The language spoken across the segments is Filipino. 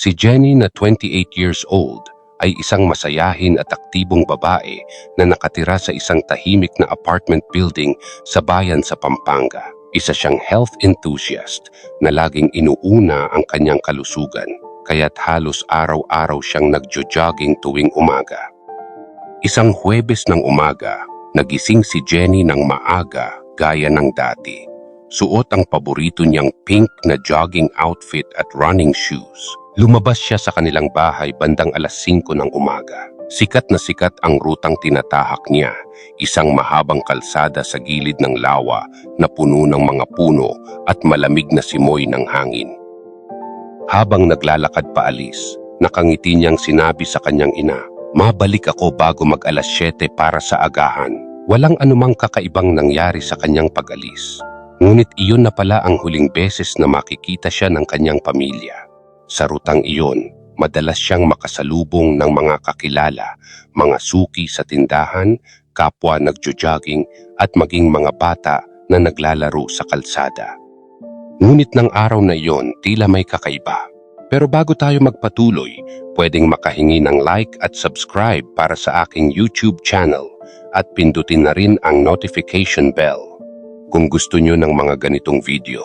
Si Jenny na 28 years old ay isang masayahin at aktibong babae na nakatira sa isang tahimik na apartment building sa bayan sa Pampanga. Isa siyang health enthusiast na laging inuuna ang kanyang kalusugan, kaya't halos araw-araw siyang nagjo-jogging tuwing umaga. Isang Huwebes ng umaga, nagising si Jenny ng maaga gaya ng dati. Suot ang paborito niyang pink na jogging outfit at running shoes. Lumabas siya sa kanilang bahay bandang alas 5 ng umaga. Sikat na sikat ang rutang tinatahak niya, isang mahabang kalsada sa gilid ng lawa na puno ng mga puno at malamig na simoy ng hangin. Habang naglalakad paalis, nakangiti niyang sinabi sa kanyang ina, Mabalik ako bago mag alas 7 para sa agahan. Walang anumang kakaibang nangyari sa kanyang pag-alis. Ngunit iyon na pala ang huling beses na makikita siya ng kanyang pamilya. Sa rutang iyon, madalas siyang makasalubong ng mga kakilala, mga suki sa tindahan, kapwa nagjo-jogging at maging mga bata na naglalaro sa kalsada. Ngunit ng araw na iyon, tila may kakaiba. Pero bago tayo magpatuloy, pwedeng makahingi ng like at subscribe para sa aking YouTube channel at pindutin na rin ang notification bell kung gusto nyo ng mga ganitong video.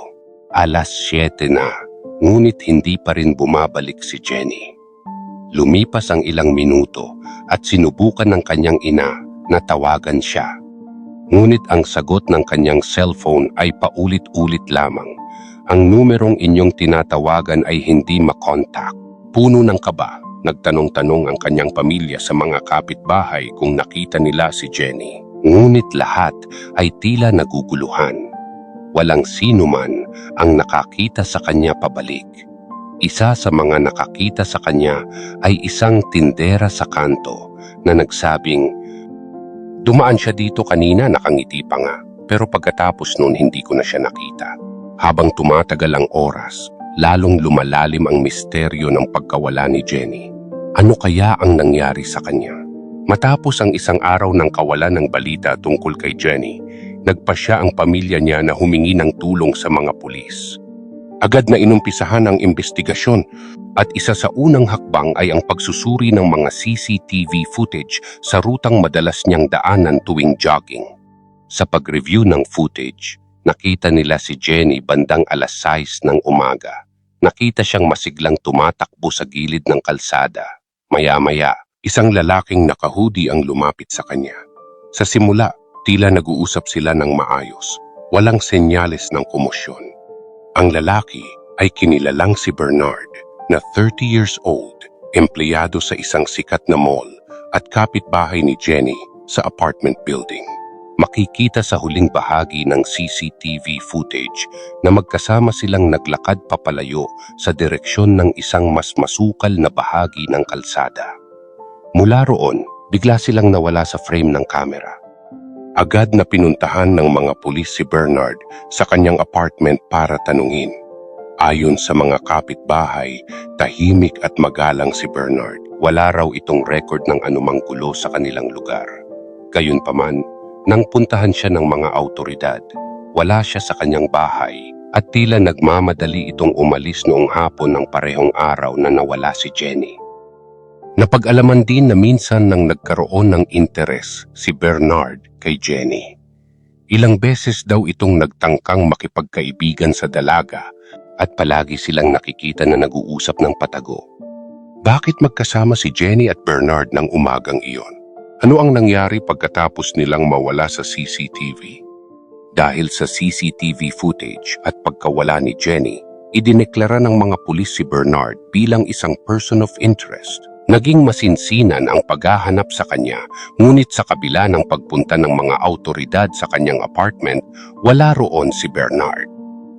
Alas 7 na, ngunit hindi pa rin bumabalik si Jenny. Lumipas ang ilang minuto at sinubukan ng kanyang ina na tawagan siya. Ngunit ang sagot ng kanyang cellphone ay paulit-ulit lamang. Ang numerong inyong tinatawagan ay hindi makontak. Puno ng kaba, nagtanong-tanong ang kanyang pamilya sa mga kapitbahay kung nakita nila si Jenny. Ngunit lahat ay tila naguguluhan. Walang sino man ang nakakita sa kanya pabalik. Isa sa mga nakakita sa kanya ay isang tindera sa kanto na nagsabing, Dumaan siya dito kanina nakangiti pa nga, pero pagkatapos noon hindi ko na siya nakita. Habang tumatagal ang oras, lalong lumalalim ang misteryo ng pagkawala ni Jenny. Ano kaya ang nangyari sa kanya? Matapos ang isang araw ng kawalan ng balita tungkol kay Jenny, nagpa siya ang pamilya niya na humingi ng tulong sa mga pulis. Agad na inumpisahan ang investigasyon at isa sa unang hakbang ay ang pagsusuri ng mga CCTV footage sa rutang madalas niyang daanan tuwing jogging. Sa pag-review ng footage, nakita nila si Jenny bandang alas 6 ng umaga. Nakita siyang masiglang tumatakbo sa gilid ng kalsada. Maya-maya, isang lalaking nakahudi ang lumapit sa kanya. Sa simula, tila nag-uusap sila ng maayos. Walang senyales ng komosyon. Ang lalaki ay kinilalang si Bernard na 30 years old, empleyado sa isang sikat na mall at kapitbahay ni Jenny sa apartment building. Makikita sa huling bahagi ng CCTV footage na magkasama silang naglakad papalayo sa direksyon ng isang mas masukal na bahagi ng kalsada. Mula roon, bigla silang nawala sa frame ng kamera. Agad na pinuntahan ng mga pulis si Bernard sa kanyang apartment para tanungin. Ayon sa mga kapitbahay, tahimik at magalang si Bernard. Wala raw itong record ng anumang gulo sa kanilang lugar. Gayunpaman, nang puntahan siya ng mga autoridad, wala siya sa kanyang bahay at tila nagmamadali itong umalis noong hapon ng parehong araw na nawala si Jenny. Napag-alaman din na minsan nang nagkaroon ng interes si Bernard kay Jenny. Ilang beses daw itong nagtangkang makipagkaibigan sa dalaga at palagi silang nakikita na nag-uusap ng patago. Bakit magkasama si Jenny at Bernard ng umagang iyon? Ano ang nangyari pagkatapos nilang mawala sa CCTV? Dahil sa CCTV footage at pagkawala ni Jenny, idineklara ng mga pulis si Bernard bilang isang person of interest. Naging masinsinan ang paghahanap sa kanya, ngunit sa kabila ng pagpunta ng mga autoridad sa kanyang apartment, wala roon si Bernard.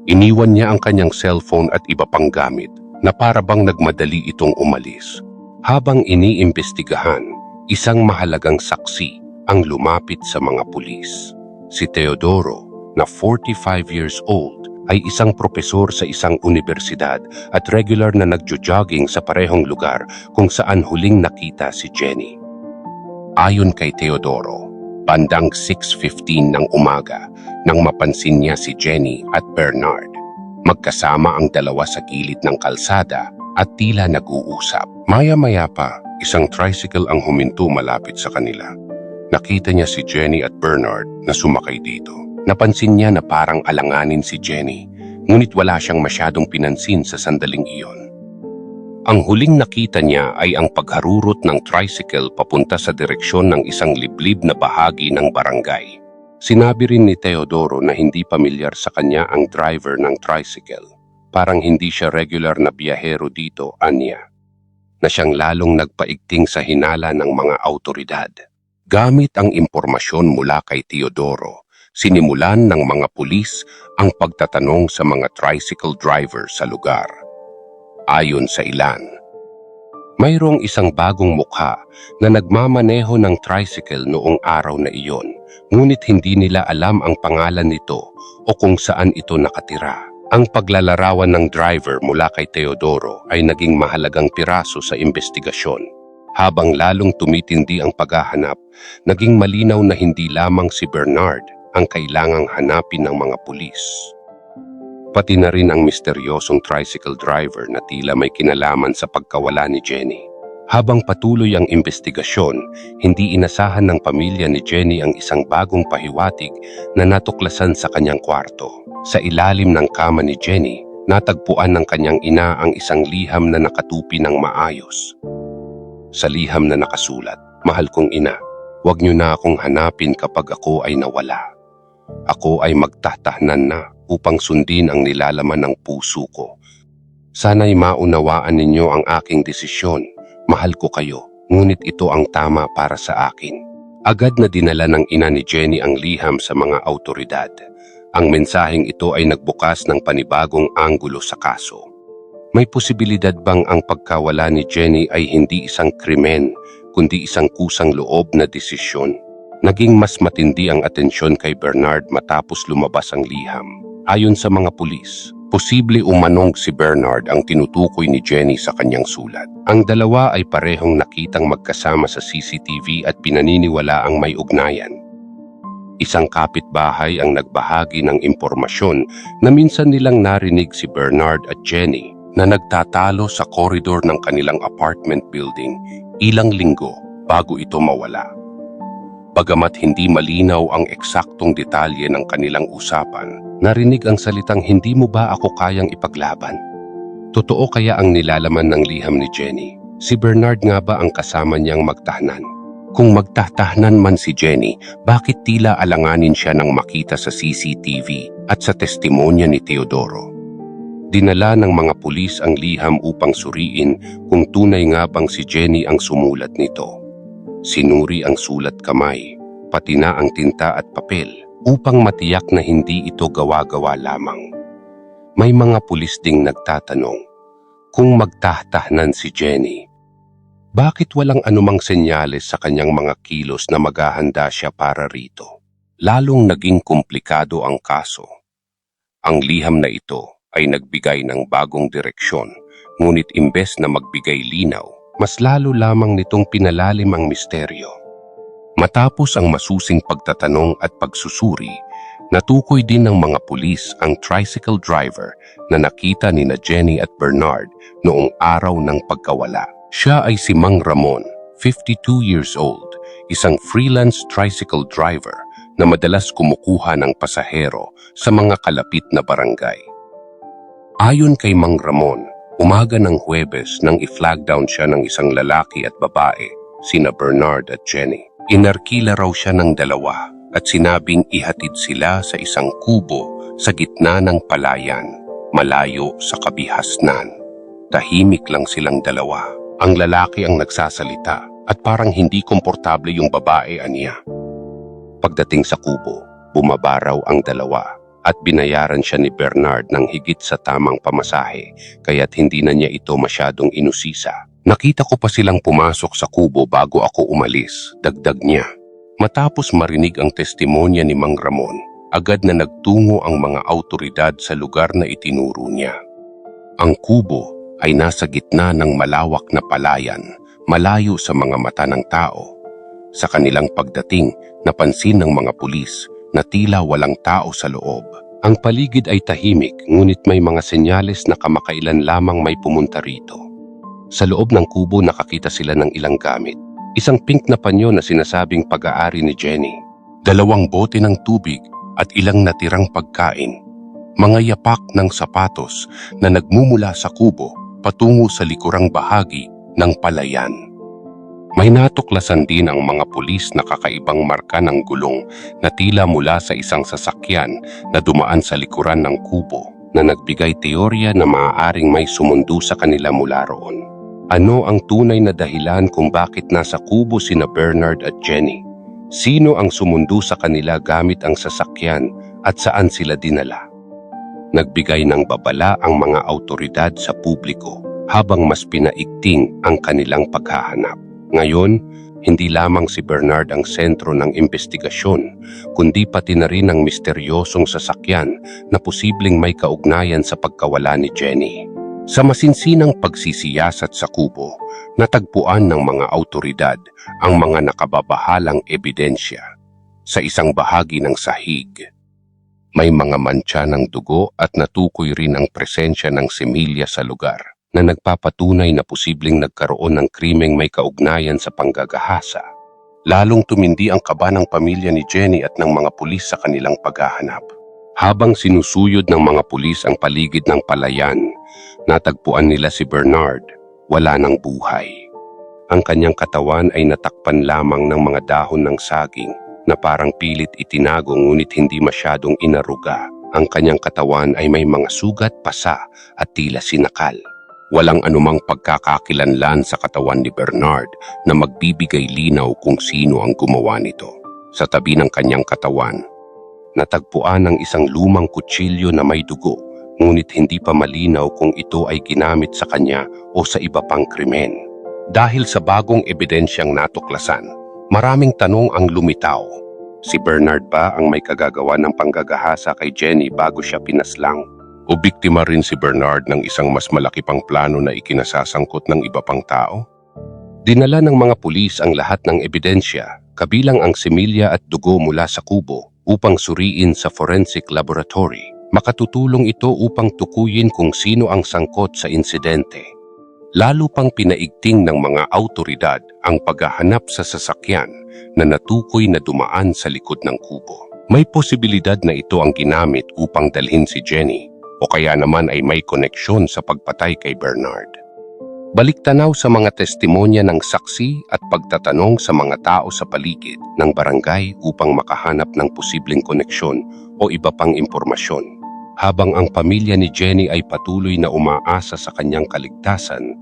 Iniwan niya ang kanyang cellphone at iba pang gamit na para bang nagmadali itong umalis. Habang iniimbestigahan, isang mahalagang saksi ang lumapit sa mga pulis. Si Teodoro, na 45 years old, ay isang propesor sa isang universidad at regular na nagjo-jogging sa parehong lugar kung saan huling nakita si Jenny. Ayon kay Teodoro, bandang 6.15 ng umaga nang mapansin niya si Jenny at Bernard. Magkasama ang dalawa sa gilid ng kalsada at tila nag-uusap. Maya-maya pa, isang tricycle ang huminto malapit sa kanila. Nakita niya si Jenny at Bernard na sumakay dito. Napansin niya na parang alanganin si Jenny, ngunit wala siyang masyadong pinansin sa sandaling iyon. Ang huling nakita niya ay ang pagharurot ng tricycle papunta sa direksyon ng isang liblib na bahagi ng barangay. Sinabi rin ni Teodoro na hindi pamilyar sa kanya ang driver ng tricycle. Parang hindi siya regular na biyahero dito, anya. Na siyang lalong nagpaigting sa hinala ng mga autoridad. Gamit ang impormasyon mula kay Teodoro, sinimulan ng mga pulis ang pagtatanong sa mga tricycle driver sa lugar. Ayon sa ilan, mayroong isang bagong mukha na nagmamaneho ng tricycle noong araw na iyon, ngunit hindi nila alam ang pangalan nito o kung saan ito nakatira. Ang paglalarawan ng driver mula kay Teodoro ay naging mahalagang piraso sa investigasyon. Habang lalong tumitindi ang paghahanap, naging malinaw na hindi lamang si Bernard ang kailangang hanapin ng mga pulis. Pati na rin ang misteryosong tricycle driver na tila may kinalaman sa pagkawala ni Jenny. Habang patuloy ang investigasyon, hindi inasahan ng pamilya ni Jenny ang isang bagong pahiwatig na natuklasan sa kanyang kwarto. Sa ilalim ng kama ni Jenny, natagpuan ng kanyang ina ang isang liham na nakatupi ng maayos. Sa liham na nakasulat, Mahal kong ina, huwag niyo na akong hanapin kapag ako ay nawala. Ako ay magtatahnan na upang sundin ang nilalaman ng puso ko. Sana'y maunawaan ninyo ang aking desisyon. Mahal ko kayo, ngunit ito ang tama para sa akin. Agad na dinala ng ina ni Jenny ang liham sa mga autoridad. Ang mensaheng ito ay nagbukas ng panibagong anggulo sa kaso. May posibilidad bang ang pagkawala ni Jenny ay hindi isang krimen, kundi isang kusang loob na desisyon? Naging mas matindi ang atensyon kay Bernard matapos lumabas ang liham. Ayon sa mga pulis, posible umanong si Bernard ang tinutukoy ni Jenny sa kanyang sulat. Ang dalawa ay parehong nakitang magkasama sa CCTV at pinaniniwala ang may ugnayan. Isang kapitbahay ang nagbahagi ng impormasyon na minsan nilang narinig si Bernard at Jenny na nagtatalo sa koridor ng kanilang apartment building ilang linggo bago ito mawala. Bagamat hindi malinaw ang eksaktong detalye ng kanilang usapan, narinig ang salitang hindi mo ba ako kayang ipaglaban? Totoo kaya ang nilalaman ng liham ni Jenny? Si Bernard nga ba ang kasama niyang magtahnan? Kung magtatahnan man si Jenny, bakit tila alanganin siya nang makita sa CCTV at sa testimonya ni Teodoro? Dinala ng mga pulis ang liham upang suriin kung tunay nga bang si Jenny ang sumulat nito. Sinuri ang sulat kamay, pati na ang tinta at papel upang matiyak na hindi ito gawa-gawa lamang. May mga pulis ding nagtatanong, kung magtahtahnan si Jenny, bakit walang anumang senyales sa kanyang mga kilos na maghahanda siya para rito? Lalong naging komplikado ang kaso. Ang liham na ito ay nagbigay ng bagong direksyon, ngunit imbes na magbigay linaw, mas lalo lamang nitong pinalalim ang misteryo. Matapos ang masusing pagtatanong at pagsusuri, natukoy din ng mga pulis ang tricycle driver na nakita ni na Jenny at Bernard noong araw ng pagkawala. Siya ay si Mang Ramon, 52 years old, isang freelance tricycle driver na madalas kumukuha ng pasahero sa mga kalapit na barangay. Ayon kay Mang Ramon, umaga ng Huwebes nang i-flag down siya ng isang lalaki at babae, sina Bernard at Jenny. Inarkila raw siya ng dalawa at sinabing ihatid sila sa isang kubo sa gitna ng palayan, malayo sa kabihasnan. Tahimik lang silang dalawa. Ang lalaki ang nagsasalita at parang hindi komportable yung babae aniya. Pagdating sa kubo, bumaba raw ang dalawa at binayaran siya ni Bernard ng higit sa tamang pamasahe kaya't hindi na niya ito masyadong inusisa. Nakita ko pa silang pumasok sa kubo bago ako umalis, dagdag niya. Matapos marinig ang testimonya ni Mang Ramon, agad na nagtungo ang mga autoridad sa lugar na itinuro niya. Ang kubo ay nasa gitna ng malawak na palayan, malayo sa mga mata ng tao. Sa kanilang pagdating, napansin ng mga pulis na tila walang tao sa loob. Ang paligid ay tahimik ngunit may mga senyales na kamakailan lamang may pumunta rito. Sa loob ng kubo nakakita sila ng ilang gamit. Isang pink na panyo na sinasabing pag-aari ni Jenny. Dalawang bote ng tubig at ilang natirang pagkain. Mga yapak ng sapatos na nagmumula sa kubo patungo sa likurang bahagi ng palayan. May natuklasan din ang mga pulis na kakaibang marka ng gulong na tila mula sa isang sasakyan na dumaan sa likuran ng kubo na nagbigay teorya na maaaring may sumundo sa kanila mula roon. Ano ang tunay na dahilan kung bakit nasa kubo sina Bernard at Jenny? Sino ang sumundo sa kanila gamit ang sasakyan at saan sila dinala? Nagbigay ng babala ang mga autoridad sa publiko habang mas pinaigting ang kanilang paghahanap. Ngayon, hindi lamang si Bernard ang sentro ng investigasyon, kundi pati na rin ang misteryosong sasakyan na posibleng may kaugnayan sa pagkawala ni Jenny. Sa masinsinang pagsisiyasat sa kubo, natagpuan ng mga autoridad ang mga nakababahalang ebidensya. Sa isang bahagi ng sahig, may mga mantsa ng dugo at natukoy rin ang presensya ng semilya sa lugar na nagpapatunay na posibleng nagkaroon ng krimeng may kaugnayan sa panggagahasa. Lalong tumindi ang kaba ng pamilya ni Jenny at ng mga pulis sa kanilang paghahanap. Habang sinusuyod ng mga pulis ang paligid ng palayan, natagpuan nila si Bernard, wala ng buhay. Ang kanyang katawan ay natakpan lamang ng mga dahon ng saging na parang pilit itinago ngunit hindi masyadong inaruga. Ang kanyang katawan ay may mga sugat, pasa at tila sinakal. Walang anumang pagkakakilanlan sa katawan ni Bernard na magbibigay linaw kung sino ang gumawa nito. Sa tabi ng kanyang katawan, natagpuan ang isang lumang kutsilyo na may dugo, ngunit hindi pa malinaw kung ito ay ginamit sa kanya o sa iba pang krimen. Dahil sa bagong ebidensyang natuklasan, maraming tanong ang lumitaw. Si Bernard ba ang may kagagawa ng panggagahasa kay Jenny bago siya pinaslang? O biktima rin si Bernard ng isang mas malaki pang plano na ikinasasangkot ng iba pang tao? Dinala ng mga pulis ang lahat ng ebidensya, kabilang ang similya at dugo mula sa kubo, upang suriin sa forensic laboratory. Makatutulong ito upang tukuyin kung sino ang sangkot sa insidente. Lalo pang pinaigting ng mga autoridad ang paghahanap sa sasakyan na natukoy na dumaan sa likod ng kubo. May posibilidad na ito ang ginamit upang dalhin si Jenny o kaya naman ay may koneksyon sa pagpatay kay Bernard. Baliktanaw sa mga testimonya ng saksi at pagtatanong sa mga tao sa paligid ng barangay upang makahanap ng posibleng koneksyon o iba pang impormasyon. Habang ang pamilya ni Jenny ay patuloy na umaasa sa kanyang kaligtasan,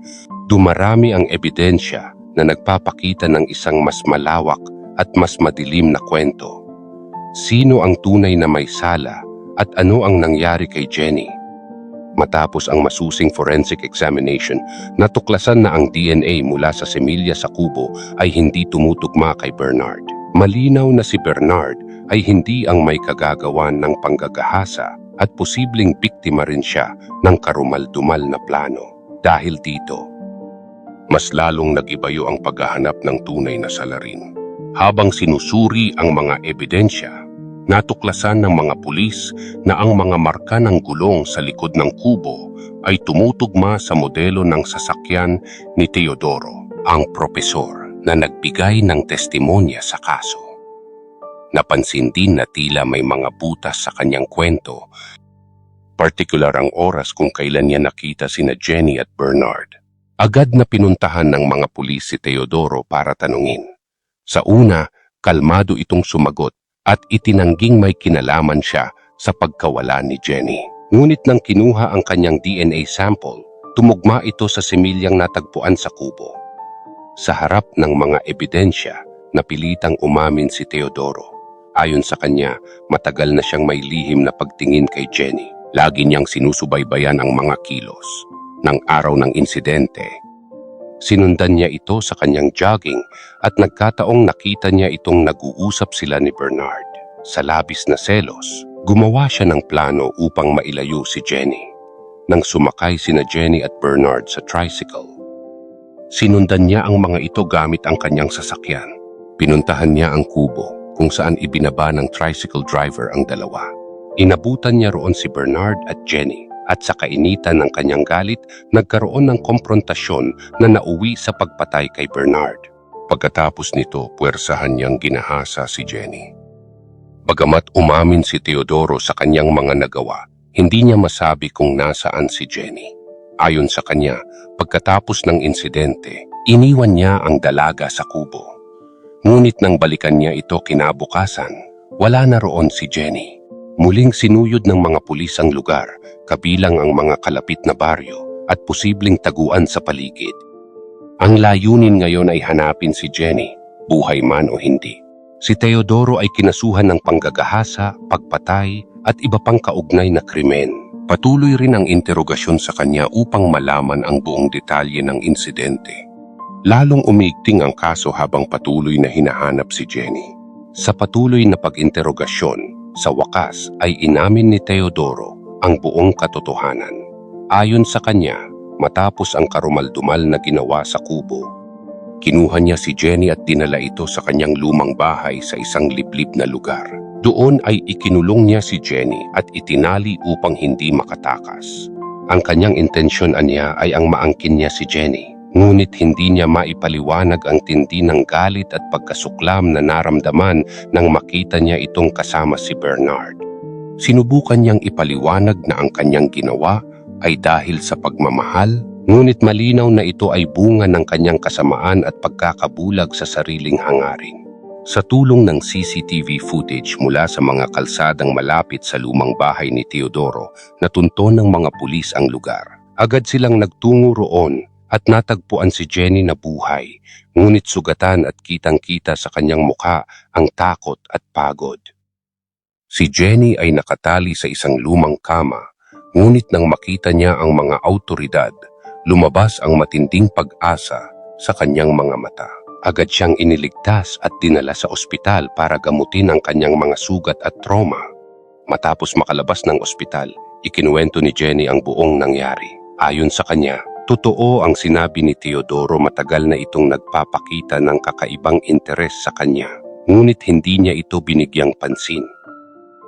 dumarami ang ebidensya na nagpapakita ng isang mas malawak at mas madilim na kwento. Sino ang tunay na may sala at ano ang nangyari kay Jenny? Matapos ang masusing forensic examination, natuklasan na ang DNA mula sa semilya sa kubo ay hindi tumutugma kay Bernard. Malinaw na si Bernard ay hindi ang may kagagawan ng panggagahasa at posibleng biktima rin siya ng karumaldumal na plano. Dahil dito, mas lalong nagibayo ang paghahanap ng tunay na salarin. Habang sinusuri ang mga ebidensya, natuklasan ng mga pulis na ang mga marka ng gulong sa likod ng kubo ay tumutugma sa modelo ng sasakyan ni Teodoro, ang propesor na nagbigay ng testimonya sa kaso. Napansin din na tila may mga butas sa kanyang kwento, partikular ang oras kung kailan niya nakita sina Jenny at Bernard. Agad na pinuntahan ng mga pulis si Teodoro para tanungin. Sa una, kalmado itong sumagot at itinangging may kinalaman siya sa pagkawala ni Jenny. Ngunit nang kinuha ang kanyang DNA sample, tumugma ito sa similyang natagpuan sa kubo. Sa harap ng mga ebidensya, napilitang umamin si Teodoro. Ayon sa kanya, matagal na siyang may lihim na pagtingin kay Jenny. Lagi niyang sinusubaybayan ang mga kilos. Ng araw ng insidente, Sinundan niya ito sa kanyang jogging at nagkataong nakita niya itong nag-uusap sila ni Bernard. Sa labis na selos, gumawa siya ng plano upang mailayo si Jenny. Nang sumakay sina Jenny at Bernard sa tricycle, sinundan niya ang mga ito gamit ang kanyang sasakyan. Pinuntahan niya ang kubo kung saan ibinaba ng tricycle driver ang dalawa. Inabutan niya roon si Bernard at Jenny at sa kainitan ng kanyang galit, nagkaroon ng komprontasyon na nauwi sa pagpatay kay Bernard. Pagkatapos nito, puwersahan niyang ginahasa si Jenny. Bagamat umamin si Teodoro sa kanyang mga nagawa, hindi niya masabi kung nasaan si Jenny. Ayon sa kanya, pagkatapos ng insidente, iniwan niya ang dalaga sa kubo. Ngunit nang balikan niya ito kinabukasan, wala na roon si Jenny. Muling sinuyod ng mga pulis ang lugar, kabilang ang mga kalapit na baryo at posibleng taguan sa paligid. Ang layunin ngayon ay hanapin si Jenny, buhay man o hindi. Si Teodoro ay kinasuhan ng panggagahasa, pagpatay at iba pang kaugnay na krimen. Patuloy rin ang interogasyon sa kanya upang malaman ang buong detalye ng insidente. Lalong umigting ang kaso habang patuloy na hinahanap si Jenny. Sa patuloy na pag-interogasyon, sa wakas ay inamin ni Teodoro ang buong katotohanan. Ayon sa kanya, matapos ang karumaldumal na ginawa sa kubo, kinuha niya si Jenny at dinala ito sa kanyang lumang bahay sa isang liblib na lugar. Doon ay ikinulong niya si Jenny at itinali upang hindi makatakas. Ang kanyang intensyon niya ay ang maangkin niya si Jenny, ngunit hindi niya maipaliwanag ang tindi ng galit at pagkasuklam na naramdaman nang makita niya itong kasama si Bernard. Sinubukan niyang ipaliwanag na ang kanyang ginawa ay dahil sa pagmamahal, ngunit malinaw na ito ay bunga ng kanyang kasamaan at pagkakabulag sa sariling hangarin. Sa tulong ng CCTV footage mula sa mga kalsadang malapit sa lumang bahay ni Teodoro, natunton ng mga pulis ang lugar. Agad silang nagtungo roon at natagpuan si Jenny na buhay, ngunit sugatan at kitang-kita sa kanyang mukha ang takot at pagod. Si Jenny ay nakatali sa isang lumang kama, ngunit nang makita niya ang mga autoridad, lumabas ang matinding pag-asa sa kanyang mga mata. Agad siyang iniligtas at dinala sa ospital para gamutin ang kanyang mga sugat at trauma. Matapos makalabas ng ospital, ikinuwento ni Jenny ang buong nangyari. Ayon sa kanya, totoo ang sinabi ni Teodoro matagal na itong nagpapakita ng kakaibang interes sa kanya, ngunit hindi niya ito binigyang pansin.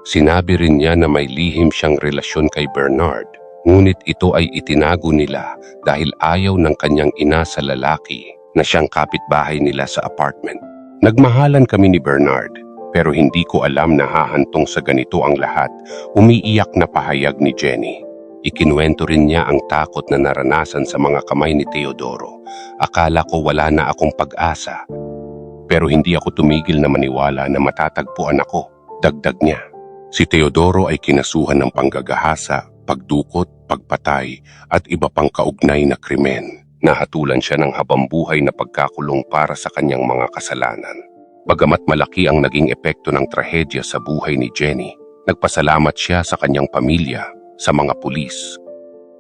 Sinabi rin niya na may lihim siyang relasyon kay Bernard, ngunit ito ay itinago nila dahil ayaw ng kanyang ina sa lalaki na siyang kapitbahay nila sa apartment. Nagmahalan kami ni Bernard, pero hindi ko alam na hahantong sa ganito ang lahat, umiiyak na pahayag ni Jenny. Ikinuwento rin niya ang takot na naranasan sa mga kamay ni Teodoro. Akala ko wala na akong pag-asa. Pero hindi ako tumigil na maniwala na matatagpuan ako, dagdag niya. Si Teodoro ay kinasuhan ng panggagahasa, pagdukot, pagpatay at iba pang kaugnay na krimen. Nahatulan siya ng habambuhay na pagkakulong para sa kanyang mga kasalanan. Bagamat malaki ang naging epekto ng trahedya sa buhay ni Jenny, nagpasalamat siya sa kanyang pamilya, sa mga pulis,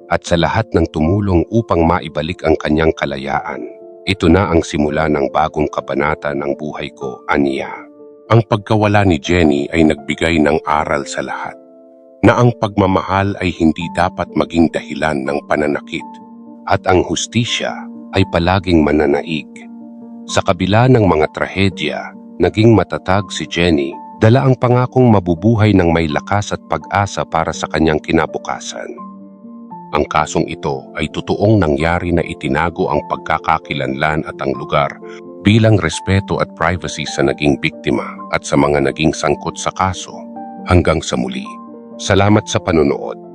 at sa lahat ng tumulong upang maibalik ang kanyang kalayaan. Ito na ang simula ng bagong kabanata ng buhay ko, Anya. Ang pagkawala ni Jenny ay nagbigay ng aral sa lahat na ang pagmamahal ay hindi dapat maging dahilan ng pananakit at ang hustisya ay palaging mananaig. Sa kabila ng mga trahedya, naging matatag si Jenny, dala ang pangakong mabubuhay ng may lakas at pag-asa para sa kanyang kinabukasan. Ang kasong ito ay totoong nangyari na itinago ang pagkakakilanlan at ang lugar bilang respeto at privacy sa naging biktima at sa mga naging sangkot sa kaso. Hanggang sa muli. Salamat sa panonood.